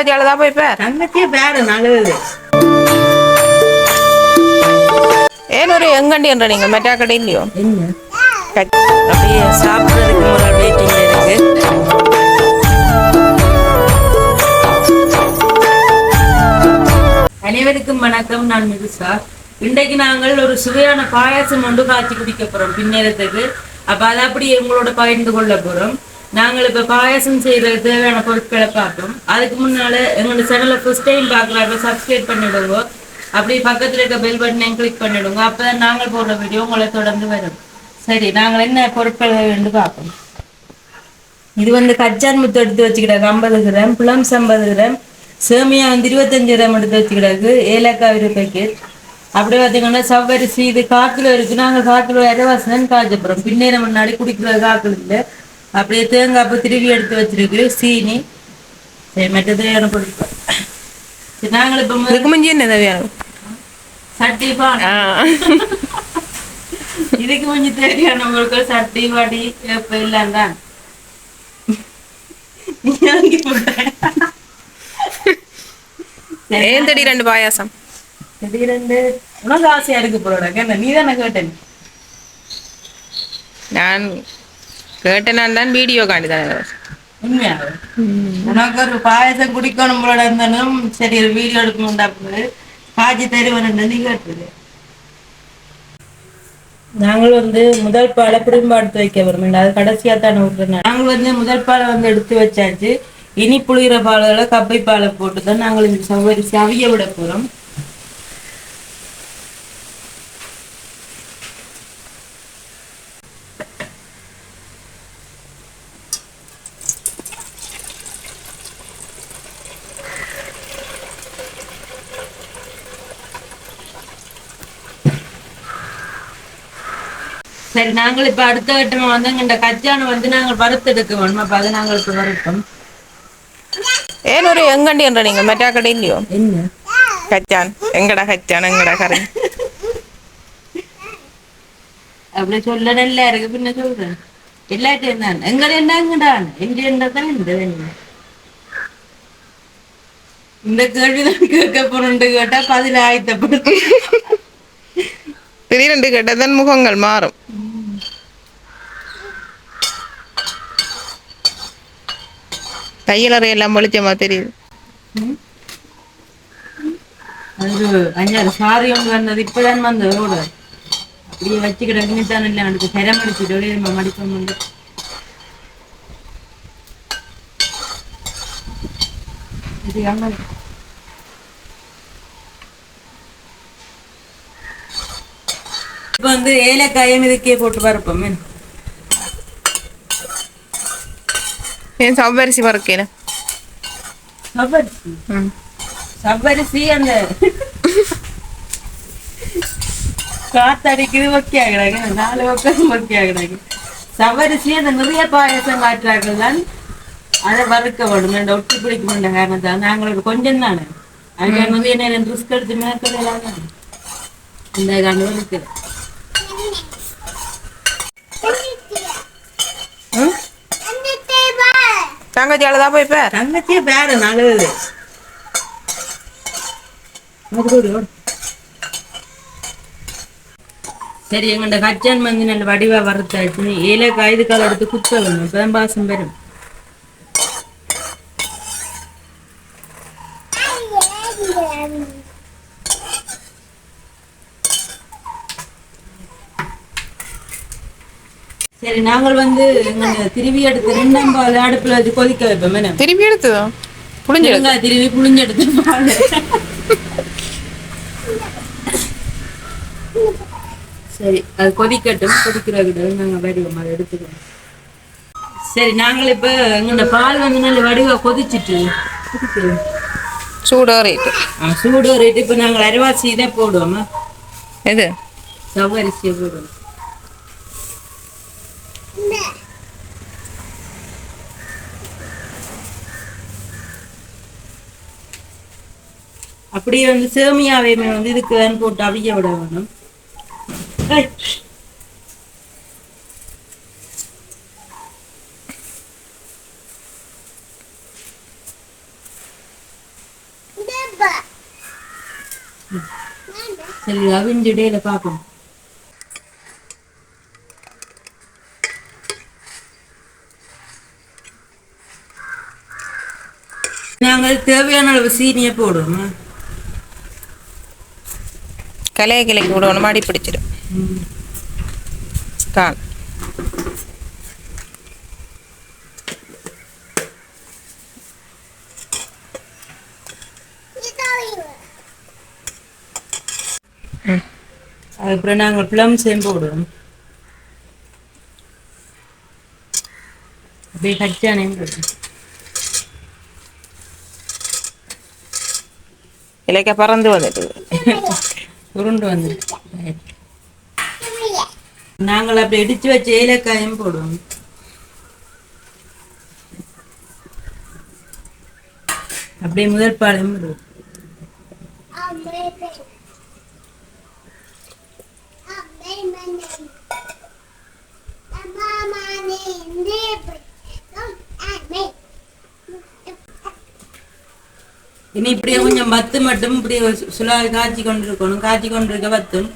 தங்கச்சி அழுதா போய் பேர் தங்கச்சியே பேரு நல்லது ஏன் ஒரு எங்கண்டி என்ற நீங்க? மெட்டா கடை இல்லையோ? அப்படியே சாப்பிட்றதுக்கு முறை வெயிட்டிங்ல இருக்கு அனைவருக்கும் வணக்கம் நான் மிதுசா. இன்றைக்கு நாங்கள் ஒரு சுவையான பாயாசம் ஒன்று காய்ச்சி குடிக்க போறோம். பின்னேரத்துக்கு அப்ப அதை அப்படி எங்களோட பகிர்ந்து கொள்ள போறோம். நாங்கள் இப்ப பாயாசம் செய்யறதுக்கு தேவையான பொருட்களை பார்ப்போம். அதுக்கு முன்னால எங்களோட சேனலை ஃபர்ஸ்ட் டைம் பார்க்கறாங்க சப்ஸ்கிரைப் பண்ணிவிடுங்க அப்படியே பக்கத்துல இருக்க பெல் பட்டனையும் கிளிக் பண்ணிடுங்க. அப்பதான் நாங்கள் போடுற வீடியோ உங்களை தொடர்ந்து வரும். சரி நாங்கள் என்ன பொருட்கள் வேண்டு பார்ப்போம். இது வந்து கச்சான் முத்து எடுத்து வச்சுக்கிட்டாங்க ஐம்பது கிராம் புலம்ஸ் ஐம்பது கிராம் சேமியா வந்து இருபத்தஞ்சு கிராம் எடுத்து வச்சுக்கிட்டாக்கு ஏலக்காய் ஒரு பேக்கெட் அப்படியே பார்த்தீங்கன்னா சவ்வரிசி இது காக்கிலோ இருக்குது நாங்கள் காக்கிலோ இரவாசனம் காய்ச்சப்புறோம் பின்னேற முன்னாடி குடிக்கிற காக்கில் இல்லை. அப்படியே தேங்காய் பூ திருவி எடுத்து வச்சிருக்கு சீனி. மற்ற தேவையான பொருட்கள் நாங்கள் இப்போ இதுக்கு முந்தி என்ன தேவையான சட்டி பானை. இதுக்கு கொஞ்சம் தேவையான பொருட்கள் சட்டி வடி வேப்ப எல்லாம் தான். ஏன் தடி ரெண்டு பாயாசம்? திடீரென்று உனக்கு ஆசையா இருக்கு போறோட நீ தானே கேட்டேன். நான் கேட்டேன் தான் வீடியோ காண்டி தானே உனக்கு ஒரு பாயசம் குடிக்கணும் போல இருந்தாலும் சரி ஒரு வீடியோ எடுக்கணும்டா போது காய்ச்சி தருவேன் கேட்டது நாங்கள் வந்து முதல் பாலை திரும்ப எடுத்து வைக்க வரும். அது கடைசியா தானே விட்டுருந்தோம் நாங்கள் வந்து முதல் பாலை வந்து எடுத்து வச்சாச்சு. இனி புளிகிற பாலோட கப்பை பாலை போட்டு தான் நாங்கள் இந்த சவ்வரிசி அவிய விட போறோம். சரி நாங்கள் இப்ப அடுத்த கட்டமா வந்து இந்த கச்சானை வந்து நாங்கள் வறுத்தெடுக்க வேணும் அப்ப அதை நாங்கள் இப்ப வறுத்தோம் ஏன் ஒரு எங்கண்டி என்ற நீங்க? மெட்டா கடை இல்லையோ என்ன? கச்சான் எங்கடா கச்சான் எங்கடா கரை அப்படி சொல்ல நல்லா இருக்கு பின்ன சொல்றேன். எல்லாத்தையும் தான் எங்களை என்னங்கடான் எங்க என்ன தான் இந்த என்ன இந்த கேள்விதான் கேட்க போறோம்னு கேட்டா பதில் ஆயத்தப்படுத்து திடீரென்று கேட்டதன் முகங்கள் மாறும். கையலறை எல்லாம் வெளிச்சமா தெரியுது அது சாரி ஒன்று வந்தது இப்பதான் வந்தது ரோடு. அப்படியே வச்சுக்கிட்டு தான் இல்லை. எனக்கு சிரம் அடிச்சுட்டு நம்ம மடிப்போம் வந்து. இது அம்மா. இப்போ வந்து இதுக்கே போட்டு பரப்போம். ஏன் சவ்வரிசி வறுக்கேன சவ்வரிசி ம் சவ்வரிசி அந்த காத்தடிக்குது ஒக்கி ஆகிடாங்க நாலு பக்கம் ஒக்கி ஆகிடாங்க சவ்வரிசி அந்த நிறைய பாயசம் காட்டுறார்கள் தான் அதை வறுக்க வேணும் ரெண்டு ஒட்டி பிடிக்க வேண்டிய காரணத்தால் நாங்களுக்கு கொஞ்சம் தானே அதுக்காக வந்து என்ன ரிஸ்க் எடுத்து மேற்கொள்ளலாம் தானே இந்த காரணம் இருக்குது தங்கச்சி அழுதா போய் பேர் தங்கச்சியே பேரு நல்லது சரி எங்கள்ட கச்சான் வந்து நல்ல வடிவா வறுத்தாச்சு ஏலக்காய் இதுக்கால எடுத்து குத்த வேணும் இப்பதான் பாசம் வரும் சரி நாங்கள் வந்து திருவி எடுத்து ரெண்டாம் பால் அடுப்புல வச்சு கொதிக்க வைப்போம் என்ன? திருப்பி எடுத்ததோ? புளிஞ்சு திருவி புளிஞ்செடுத்து பால். சரி அது கொதிக்கட்டும் கொதிக்கிறகிட்ட நாங்க வடிவம் அதை எடுத்துக்கிறோம். சரி நாங்கள் இப்ப எங்களோட பால் வந்து நல்ல வடிவா கொதிச்சிட்டு. சூடோறிட்டு ஆ, சூடு ரேட்டு இப்ப நாங்கள் அரிவாசி இதை போடுவோமா? எது? சவ்வரிசியை போடுவோம். அப்படியே வந்து சேமியாவையுமே வந்து இதுக்கு வேணும் போட்டு அவிய விட வேணும். சரி அவிஞ்சு இடையில பார்ப்போம். நாங்கள் தேவையான அளவு சீனியை போடுவோம். கலையை கிளைக்கு விடணும் மாடி பிடிச்சிடும். கால் அதுக்கப்புறம் நாங்கள் ப்ளம்ஸையும் போடுவோம். அப்படியே கச்சானையும் போடுவோம். பறந்து வந்துட்டு உருண்டு வந்துருச்சு நாங்கள் அப்படி இடிச்சு வச்ச ஏலக்காயும் போடுவோம். அப்படியே முதல் பாலையும் போடுவோம். வத்து மட்டும் இப்படி சு- காய்ச்சி கொண்டிருக்கணும். காய்ச்சி கொண்டிருக்க வத்தும்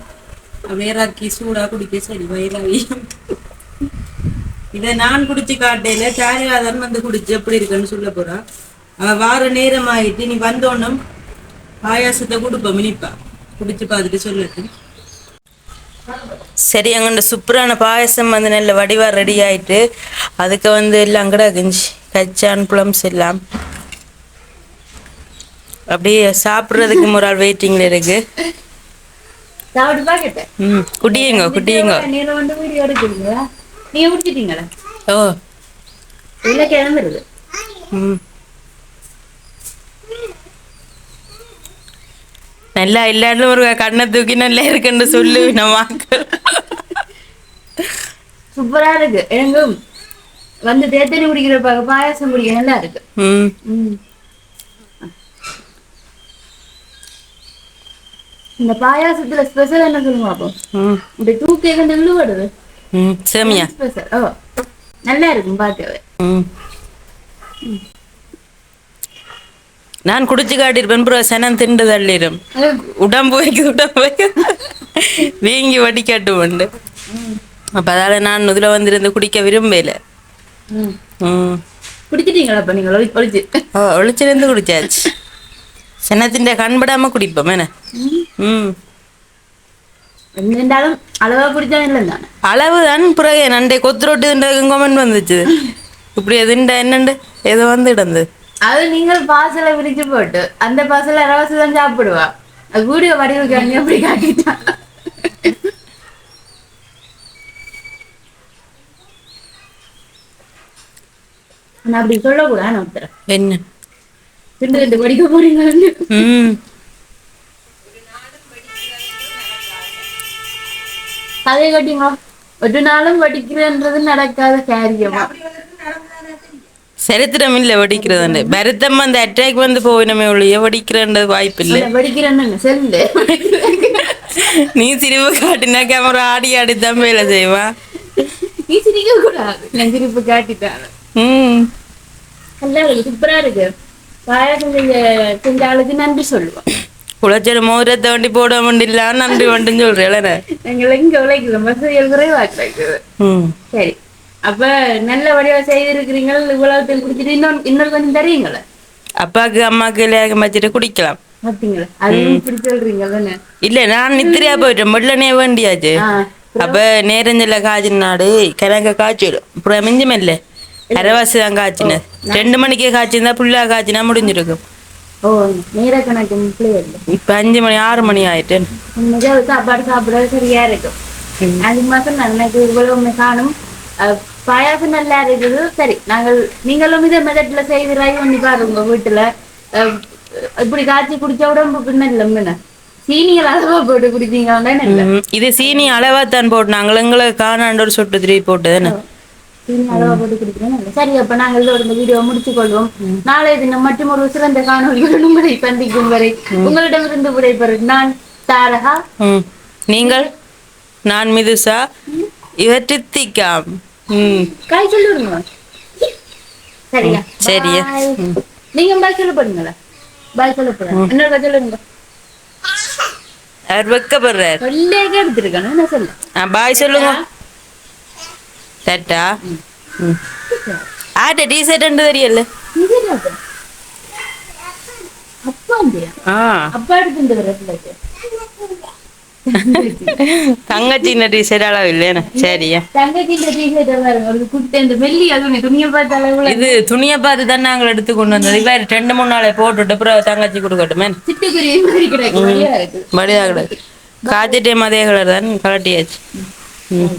அப்படியே இறக்கி சூடா குடிக்க சரி வயிறாவி இதை நான் குடிச்சு காட்டையில சாரியாதன் வந்து குடிச்சு எப்படி இருக்குன்னு சொல்ல போறா. அவன் வார நேரம் ஆயிட்டு நீ வந்தோன்னும் பாயாசத்தை கொடுப்ப மினிப்பா. குடிச்சு பார்த்துட்டு சொல்லட்டு சரி அங்கண்ட சூப்பரான பாயசம் வந்து நல்ல வடிவா ரெடி ஆயிட்டு அதுக்கு வந்து எல்லாம் கிடக்குஞ்சு கச்சான் புலம்ஸ் எல்லாம். அப்படியே சாப்பிட்றதுக்கு ஒரு ஆள் வெயிட்டிங்ல இருக்கு. ம் நீங்க நீங்க குடிச்சிட்டீங்களா? ஓ. ம். நல்லா இல்லாட்டும் ஒரு கண்ணை தூக்கி நல்லா இருக்குன்னு சொல்லு நம்ம சூப்பரா இருக்கு. எனக்கு வந்து தேத்தனி குடிக்கிற பாயாசம் குடிக்க நல்லா இருக்கு. ம். இந்த பாயாசத்துல ஸ்பெஷல் என்ன சொல்லுங்க அப்போ? இந்த டூ கேக் அந்த விழுவடுது சேமியா. ஸ்பெஷல் ஓ நல்லா இருக்கும் பார்க்கவே. நான் குடிச்சு காட்டியிருப்பேன் ப்ரோ சனம் திண்டு தள்ளிடும். உடம்பு வைக்குது உடம்பு வைக்குது. வீங்கி வடிக்காட்டு உண்டு. அப்போ அதால் நான் இதில் வந்திருந்து குடிக்க விரும்பல. குடிச்சிட்டீங்களா ஒளிச்சிருந்து குடிச்சாச்சு. சனத்தின் கண்படாம குடிப்போம் என்ன? ம். இருந்தாலும் அளவா குடிச்சா இல்லை தானே அளவு தான் பிறகு நண்டை கொத்து ரொட்டு கொமெண்ட் வந்துச்சு. இப்படி எதுண்டா என்னண்டு? ஏதோ வந்து இடந்து அது நீங்கள் பாசல விரிச்சு போட்டு அந்த பாசல ரவசு தான் சாப்பிடுவா. அது வீடியோ வடிவுக்கு அண்ணி அப்படி காட்டிட்டான் நான் அப்படி சொல்லக்கூடாது என்ன? ரெண்டு படிக்க போறீங்கன்னு ம். அதே கட்டிங்க ஒரு நாளும் படிக்கிறன்றது நடக்காத காரியமா? சரித்திரம் இல்லை வடிக்கிறதுண்டு பரத்தம் அந்த அட்டாக் வந்து போயினமே ஒழிய வடிக்கிறன்றது வாய்ப்பு இல்லை படிக்கிறேன்னு செல்லு. நீ சிரிப்பு காட்டினா கேமரா ஆடி ஆடி தான் வேலை செய்வா. நீ சிரிக்க கூடாது நான் சிரிப்பு காட்டிட்டேன். ம். நல்லா இருக்கு சூப்பரா இருக்கு. பாயாசம் செஞ்ச செஞ்ச ஆளுக்கு நன்றி சொல்லுவோம் குளச்சல் மோதிரத்தை வண்டி போட முடியல நன்றி வண்டின்னு சொல்றேன் எங்களை இங்க உழைக்கல வசதிகள் குறைவா இருக்குது ம் சரி அப்ப நல்ல வடிவா செய்திருக்கிறீங்க இவ்வளவு குடிச்சிட்டு இன்னொரு இன்னொரு கொஞ்சம் தருவீங்களா அப்பாக்கு அம்மாக்கு இல்லையாக வச்சுட்டு குடிக்கலாம் இல்ல நான் நித்திரையா போயிட்டேன் முள்ளனே வேண்டியாச்சு அப்ப நேரஞ்சல காய்ச்சின நாடு கணக்க காய்ச்சிடும் அப்புறம் மிஞ்சும் இல்லை அரைவாசி தான் காய்ச்சினேன் ரெண்டு மணிக்கே காய்ச்சிருந்தா புல்லா காய்ச்சினா முடிஞ்சிருக்கும். இப்ப அஞ்சு மணி ஆறு மணி ஆயிட்டு. சாப்பாடு சாப்பிட சரியா இருக்கும். அது மாசம் எனக்கு இவ்வளவு காணும். பாயாசம் நல்லா இருக்குது சரி நாங்கள் நீங்களும் இதே மெதட்ல செய்து ட்ரை பண்ணி பாருங்க உங்க வீட்டுல இப்படி காய்ச்சி குடிச்ச உடம்புக்கு நல்ல சீனிகள் அளவா போட்டு ம், இது சீனி அளவா தான் போட்டு நாங்கள் எங்களை காணாண்டு ஒரு சொட்டு திருப்பி போட்டதுன்னு அளவா போட்டு குடிக்கிறேன். சரி அப்ப நாங்கள் இதோட இந்த வீடியோ முடிச்சு கொள்வோம் நாளைய தினம் மற்றும் ஒரு சிறந்த காணொலியுடன் உங்களை சந்திக்கும் வரை உங்களிடமிருந்து விடைபெறும் நான் தாரகா. நீங்கள் நான் மிதுசா. ம். காய் சொல்லுங்க சரியா? சரியா. நீங்க பாய் சொல்ல போறீங்களா? பாய் சொல்ல போறேன். சொல்லுங்க. அவர் வெக்கப்படுறார்? சொல்லேக்க எடுத்திருக்கணும் என்ன சொல்ல? பாய் சொல்லுங்க. இல்லையா சரியா தங்கச்சி இந்த டீஷர்ட் பாருங்க ஒரு குட்டை இந்த வெள்ளி அது துணியை பார்த்த தான் நாங்கள் எடுத்து கொண்டு வந்தது. இவர் ரெண்டு மூணு நாளை போட்டுட்டு அப்புறம் தங்கச்சி கொடுக்கட்டுமே. மடியாக காய்ச்சிட்டே மதிய கலர் தான் கலட்டியாச்சு. ம்.